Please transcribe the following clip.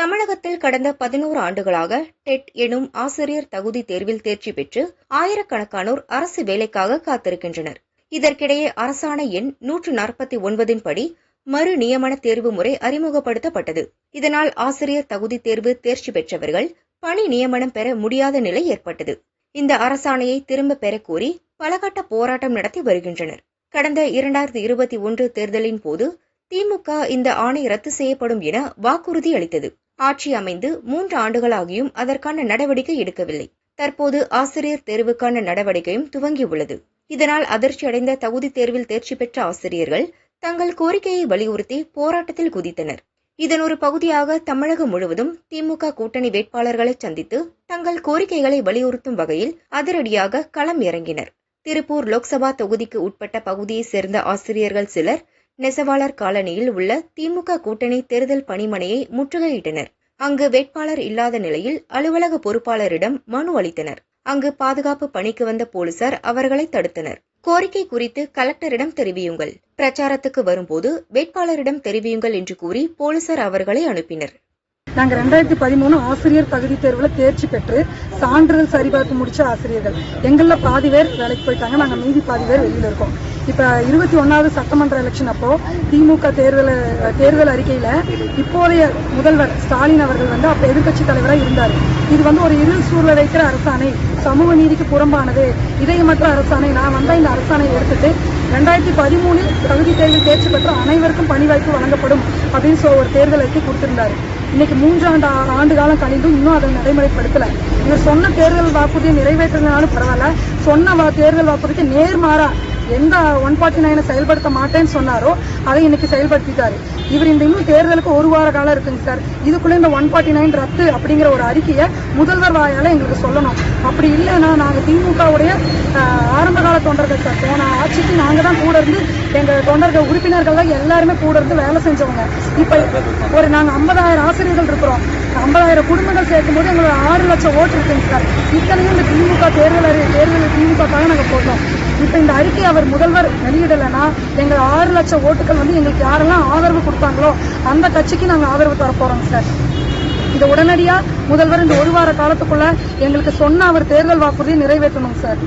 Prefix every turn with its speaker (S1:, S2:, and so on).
S1: தமிழகத்தில் கடந்த பதினோரு ஆண்டுகளாக டெட் எனும் ஆசிரியர் தகுதி தேர்வில் தேர்ச்சி பெற்று ஆயிரக்கணக்கானோர் அரசு வேலைக்காக காத்திருக்கின்றனர். இதற்கிடையே அரசாணை எண் நூற்று நாற்பத்தி ஒன்பதின் படி மறு நியமன தேர்வு முறை அறிமுகப்படுத்தப்பட்டது. இதனால் ஆசிரியர் தகுதி தேர்வு தேர்ச்சி பெற்றவர்கள் பணி நியமனம் பெற முடியாத நிலை ஏற்பட்டது. இந்த அரசாணையை திரும்ப பெறக்கோரி பலகட்ட போராட்டம் நடத்தி வருகின்றனர். கடந்த இரண்டாயிரத்தி இருபத்தி ஒன்று தேர்தலின் போது திமுக இந்த ஆணை ரத்து செய்யப்படும் என வாக்குறுதி அளித்தது. ஆட்சி அமைந்து மூன்று ஆண்டுகளாகியும் அதற்கான நடவடிக்கை எடுக்கவில்லை. தற்போது ஆசிரியர் தேர்வுக்கான நடவடிக்கையும் துவங்கியுள்ளது. இதனால் அதிர்ச்சியடைந்த தகுதி தேர்வில் தேர்ச்சி பெற்ற ஆசிரியர்கள் தங்கள் கோரிக்கையை வலியுறுத்தி போராட்டத்தில் குதித்தனர். இதன் ஒரு பகுதியாக தமிழகம் முழுவதும் திமுக கூட்டணி வேட்பாளர்களை சந்தித்து தங்கள் கோரிக்கைகளை வலியுறுத்தும் வகையில் அதிரடியாக களம் இறங்கினர். திருப்பூர் லோக்சபா தொகுதிக்கு உட்பட்ட பகுதியைச் சேர்ந்த ஆசிரியர்கள் சிலர் நெசவாளர் காலனியில் உள்ள திமுக கூட்டணி தேர்தல் பணிமனையை முற்றுகையிட்டனர். அங்கு வேட்பாளர் இல்லாத நிலையில் அலுவலக பொறுப்பாளரிடம் மனு அளித்தனர். அங்கு பாதுகாப்பு பணிக்கு வந்த போலீசார் அவர்களை தடுத்தனர். கோரிக்கை குறித்து கலெக்டரிடம் தெரிவியுங்கள். பிரச்சாரத்துக்கு வரும்போது வேட்பாளரிடம் தெரிவியுங்கள் என்று கூறி போலீசார் அவர்களை அனுப்பினர்.
S2: நாங்க ரெண்டாயிரத்தி பதிமூணு ஆசிரியர் தகுதி தேர்வுல தேர்ச்சி பெற்று சான்றிதழ் சரிபார்த்து முடிச்ச ஆசிரியர்கள். எங்கள பாதி பேர் வேலைக்கு போயிட்டாங்க. நாங்க மீதி பாதி பேர் வெளியில் இருக்கோம். இப்போ இருபத்தி ஒன்றாவது சட்டமன்ற எலெக்ஷன் அப்போ திமுக தேர்தல் தேர்தல் அறிக்கையில் இப்போதைய முதல்வர் ஸ்டாலின் அவர்கள் வந்து அப்போ எதிர்க்கட்சி தலைவராக இருந்தார். இது வந்து ஒரு இருள் சூழல வைக்கிற அரசாணை. சமூக நீதிக்கு புறம்பானது. இதயமற்ற அரசாணை நான் வந்தால் இந்த அரசாணையை எடுத்துட்டு ரெண்டாயிரத்தி பதிமூணில் தகுதி தேர்வில் தேர்ச்சி பெற்ற அனைவருக்கும் பணி வாய்ப்பு வழங்கப்படும் அப்படின்னு சொல்ல ஒரு தேர்தல் அறிக்கை கொடுத்திருந்தாரு. இன்னைக்கு மூன்றாண்டு ஆ- ஆண்டு காலம் கழிந்தும் இன்னும் அதை நடைமுறைப்படுத்தல. இவர் சொன்ன தேர்தல் வாக்குறுதியை நிறைவேற்றினாலும் பரவாயில்ல. சொன்ன வா- தேர்தல் வாக்குறுதிக்கு நேர்மாறா எந்த ஒன் ஃபார்ட்டி நைனை செயல்படுத்த மாட்டேன்னு சொன்னாரோ அதை இன்னைக்கு செயல்படுத்திட்டாரு. இவர் இந்த இன்னும் தேர்தலுக்கு ஒரு வார காலம் இருக்குங்க சார். இதுக்குள்ள இந்த ஒன் ஃபார்ட்டி நைன் ரத்து அப்படிங்கிற ஒரு அறிக்கையை முதல்வர் வாயால எங்களுக்கு சொல்லணும். அப்படி இல்லைன்னா நாங்கள் திமுகவுடைய ஆரம்ப கால தொண்டர்கள் சார். போன ஆட்சிக்கு நாங்கள் தான் கூட இருந்து எங்க தொண்டர்கள் உறுப்பினர்கள் எல்லாருமே கூட இருந்து வேலை செஞ்சவங்க. இப்போ ஒரு நாங்கள் ஐம்பதாயிரம் ஆசிரியர்கள் இருக்கிறோம். ஐம்பதாயிரம் குடும்பங்கள் சேர்க்கும் போது எங்களோட ஆறு லட்சம் ஓட்டு இருக்குங்க சார். இத்தனையும் இந்த திமுக தேர்தல் தேர்தல் திமுகக்காக நாங்கள் போட்டோம். இப்போ இந்த அறிக்கை அவர் முதல்வர் வெளியிடலைன்னா எங்கள் ஆறு லட்சம் ஓட்டுகள் வந்து எங்களுக்கு யாரெல்லாம் ஆதரவு கொடுத்தாங்களோ அந்த கட்சிக்கு நாங்கள் ஆதரவு தர போறோம் சார். இது உடனடியாக முதல்வர் இந்த ஒரு வார காலத்துக்குள்ள எங்களுக்கு சொன்ன அவர் தேர்தல் வாக்குறுதியை நிறைவேற்றணும் சார்.